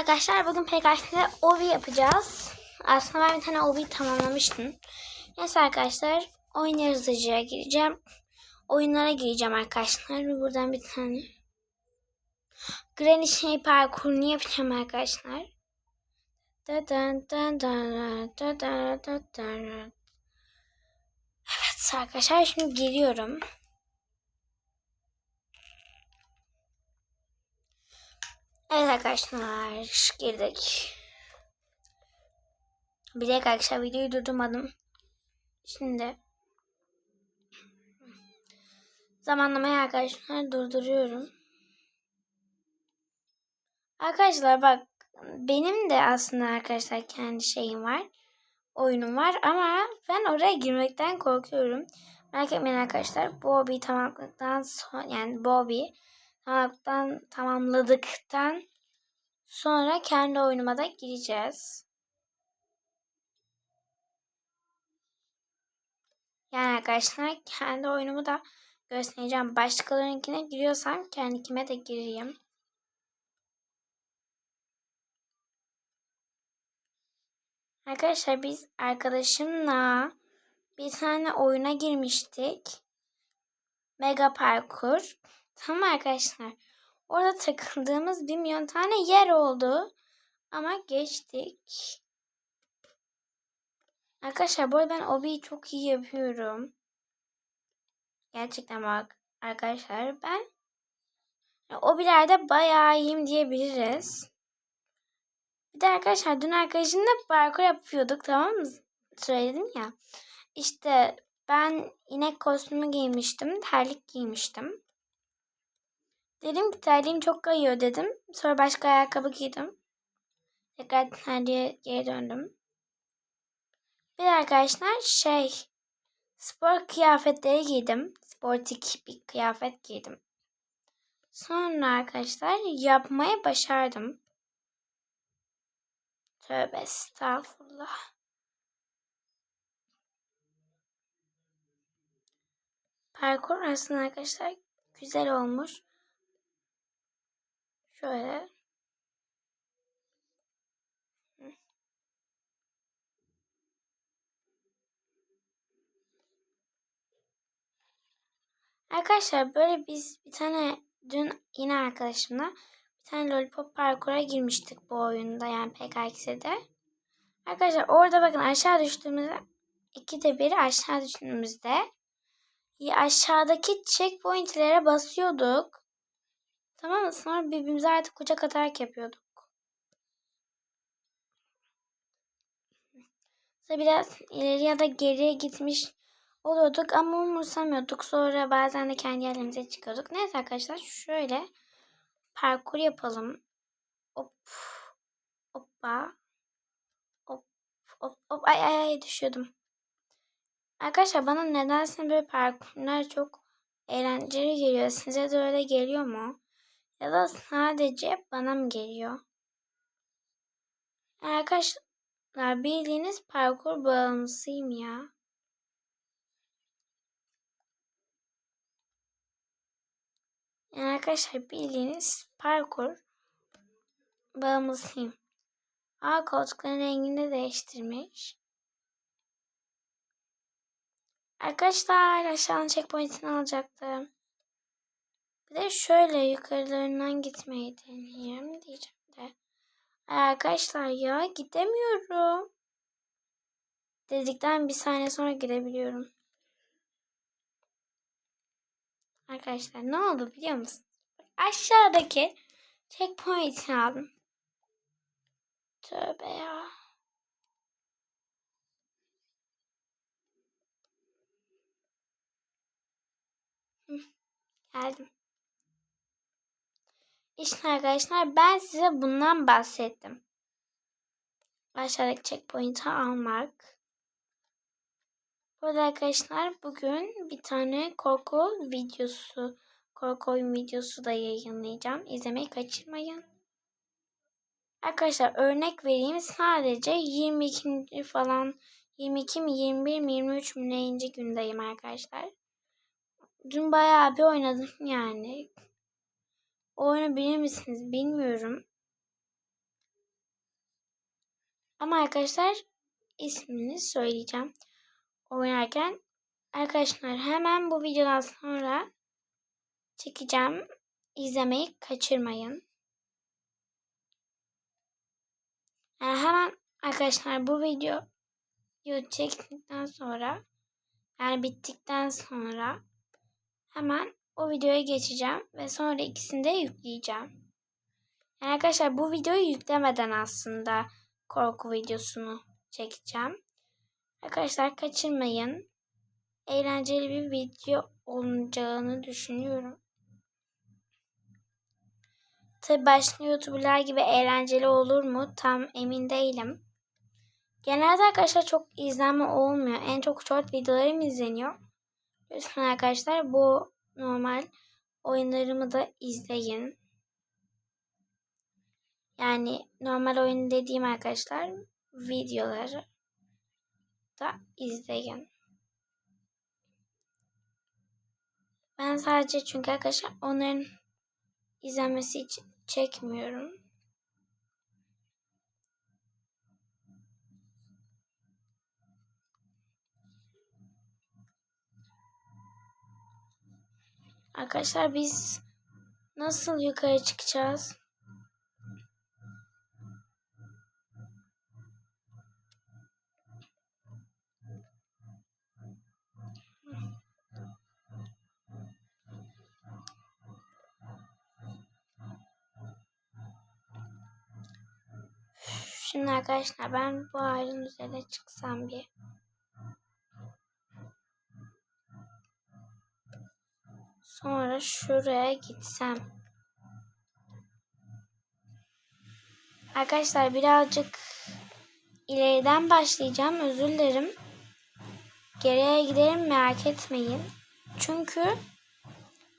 arkadaşlar bugün PKX'de obi yapacağız. Aslında ben bir tane obi tamamlamıştım. Neyse arkadaşlar oyun yazıcıya gireceğim. Oyunlara gireceğim arkadaşlar. Buradan bir tane Granny şey parkurunu yapacağım arkadaşlar. Da da da da da da da da. Evet arkadaşlar şimdi giriyorum. Evet arkadaşlar girdik. Bir dakika arkadaşlar videoyu durdurmadım. Şimdi zamanlamayı arkadaşlar durduruyorum. Arkadaşlar bak benim de aslında arkadaşlar kendi şeyim var. Oyunum var ama ben oraya girmekten korkuyorum. Merak etmeyin arkadaşlar. Bu hobiyi tamamladıktan sonra yani bu hobiyi tamamladıktan, tamamladıktan sonra kendi oyunuma da gireceğiz. Yani arkadaşlar kendi oyunumu da göstereceğim. Başkalarınkine giriyorsam kendikime de gireyim. Arkadaşlar biz arkadaşımla bir tane oyuna girmiştik. Mega parkur. Tamam arkadaşlar. Orada takıldığımız bir milyon tane yer oldu. Ama geçtik. Arkadaşlar bu arada ben obiyi çok iyi yapıyorum. Gerçekten bak arkadaşlar ben obilerde bayağı iyiyim diyebiliriz. Bir de arkadaşlar dün arkadaşımla parkur yapıyorduk tamam mı? Söyledim ya. İşte ben inek kostümü giymiştim. Terlik giymiştim. Dedim ki terliğim çok kayıyor dedim. Sonra başka ayakkabı giydim. Tekrar terliğe geri döndüm. Bir arkadaşlar şey spor kıyafetleri giydim. Sportik bir kıyafet giydim. Sonra arkadaşlar yapmayı başardım. Tövbe estağfurullah. Parkur aslında arkadaşlar güzel olmuş. Şöyle. Arkadaşlar böyle biz bir tane dün yine arkadaşımla bir tane lollipop parkura girmiştik bu oyunda yani PKX'de. Arkadaşlar orada bakın aşağı düştüğümüzde ikide bir aşağı düştüğümüzde aşağıdaki checkpointlere basıyorduk. Tamam mı? Sonra birbirimize artık kucak atarak yapıyorduk. Sonra biraz ileri ya da geriye gitmiş oluyorduk ama umursamıyorduk. Sonra bazen de kendi yerlerimize çıkıyorduk. Neyse arkadaşlar şöyle parkur yapalım. Hop. Hoppa. Hop. Hop. Ay ay ay düşüyordum. Arkadaşlar bana nedense böyle parkurlar çok eğlenceli geliyor. Size de öyle geliyor mu? Ya da sadece bana mı geliyor? Arkadaşlar bildiğiniz parkur bağımlısıyım ya. Arkadaşlar bildiğiniz parkur bağımlısıyım. Aa koltukların rengini değiştirmiş. Arkadaşlar aşağının checkpoint'ini alacaktım. Bir de şöyle yukarılarından gitmeyi deneyeyim diyeceğim de. Arkadaşlar ya gidemiyorum. Dedikten bir saniye sonra gidebiliyorum. Arkadaşlar ne oldu biliyor musunuz? Aşağıdaki checkpoint'i aldım. Tövbe ya. Geldim. İşte arkadaşlar ben size bundan bahsettim. Aşağıdaki checkpoint'i almak. Burada arkadaşlar bugün bir tane korku videosu, korku oyun videosu da yayınlayacağım. İzlemeyi kaçırmayın. Arkadaşlar örnek vereyim sadece 22. falan 22 mi 21 mi 23 mi neyinci gündeyim arkadaşlar. Dün bayağı bir oynadım yani. O oyunu bilir misiniz bilmiyorum. Ama arkadaşlar ismini söyleyeceğim. Oynarken arkadaşlar hemen bu videodan sonra çekeceğim. İzlemeyi kaçırmayın. Yani hemen arkadaşlar bu videoyu çektikten sonra yani bittikten sonra hemen o videoya geçeceğim ve sonra ikisini de yükleyeceğim. Yani arkadaşlar bu videoyu yüklemeden aslında korku videosunu çekeceğim. Arkadaşlar kaçırmayın. Eğlenceli bir video olacağını düşünüyorum. Tabi başka YouTuber'lar gibi eğlenceli olur mu tam emin değilim. Genelde arkadaşlar çok izlenme olmuyor. En çok short videolarım izleniyor. Lütfen arkadaşlar bu normal oyunlarımı da izleyin. Yani normal oyun dediğim arkadaşlar videoları da izleyin. Ben sadece çünkü arkadaşlar onların izlenmesi için çekmiyorum. Arkadaşlar biz nasıl yukarı çıkacağız? Şimdi arkadaşlar ben bu ağacın üzerine çıksam bir. Sonra şuraya gitsem. Arkadaşlar birazcık ileriden başlayacağım. Özür dilerim. Geriye giderim merak etmeyin. Çünkü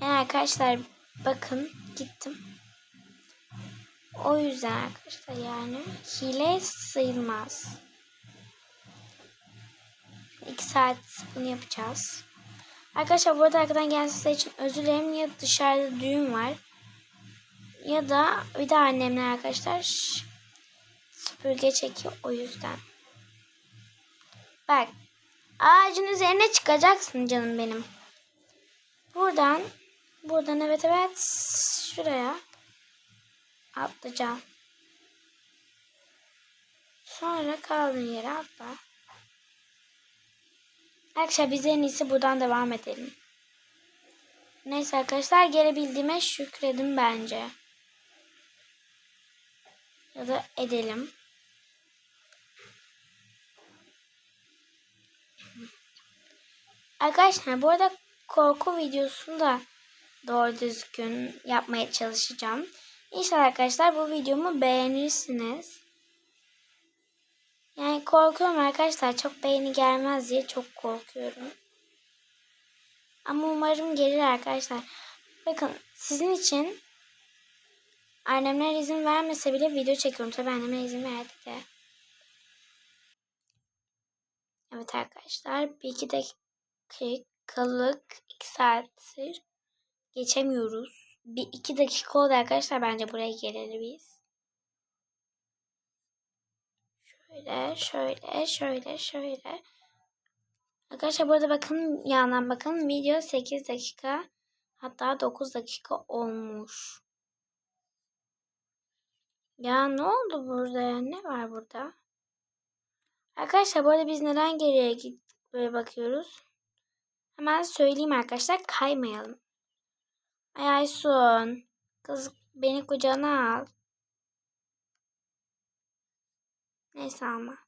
yani arkadaşlar bakın gittim. O yüzden arkadaşlar yani hile sayılmaz. 2 saat bunu yapacağız. Arkadaşlar burada arkadan gelen sesler için özür dilerim. Ya dışarıda düğün var. Ya da bir de annemler arkadaşlar süpürge çekiyor o yüzden. Bak ağacın üzerine çıkacaksın canım benim. Buradan buradan evet evet şuraya atlayacağım. Sonra kaldığın yere atla. Arkadaşlar biz en iyisi buradan devam edelim. Neyse arkadaşlar gelebildiğime şükredin bence. Ya da edelim. Arkadaşlar bu arada korku videosunu da doğru düzgün yapmaya çalışacağım. İnşallah arkadaşlar bu videomu beğenirsiniz. Yani korkuyorum arkadaşlar. Çok beğeni gelmez diye çok korkuyorum. Ama umarım gelir arkadaşlar. Bakın sizin için annemler izin vermese bile video çekiyorum. Tabi annemler izin verdi de. Evet arkadaşlar. Bir iki dakikalık iki saattir geçemiyoruz. Bir iki dakika oldu arkadaşlar. Bence buraya geleli biz. Şöyle, şöyle, şöyle, şöyle. Arkadaşlar burada bakın yandan bakın video 8 dakika hatta 9 dakika olmuş. Ya ne oldu burada ya? Ne var burada? Arkadaşlar bu arada biz neden geriye git böyle bakıyoruz? Hemen söyleyeyim arkadaşlar kaymayalım. Ay Aysun. Kız beni kucağına al. Neyse ama.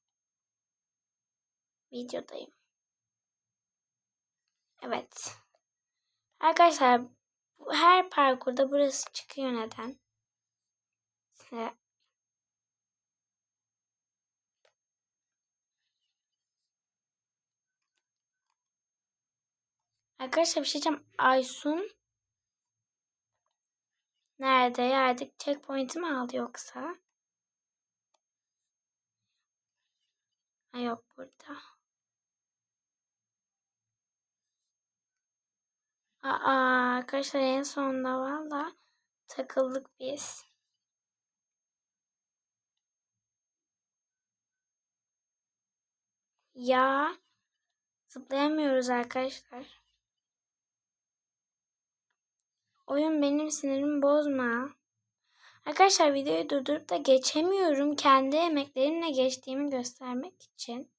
Videodayım. Evet. Arkadaşlar her parkurda burası çıkıyor neden? Size Arkadaşlar bir şey diyeceğim. Aysun nerede? Yerdik checkpoint'i mi aldı yoksa? Ha, yok burada. Aa, arkadaşlar en sonunda valla takıldık biz. Ya. Zıplayamıyoruz arkadaşlar. Oyun benim sinirimi bozma. Arkadaşlar videoyu durdurup da geçemiyorum. Kendi emeklerimle geçtiğimi göstermek için.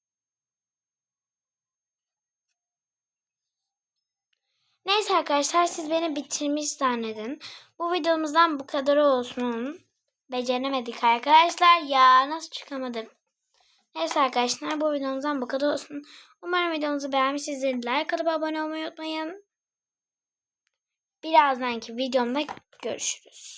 Neyse arkadaşlar siz beni bitirmiş zannedin. Bu videomuzdan bu kadar olsun. Beceremedik arkadaşlar. Ya nasıl çıkamadım. Neyse arkadaşlar bu videomuzdan bu kadar olsun. Umarım videomuzu beğenmişsinizdir. Like atıp abone olmayı unutmayın. Birazdanki videomda görüşürüz.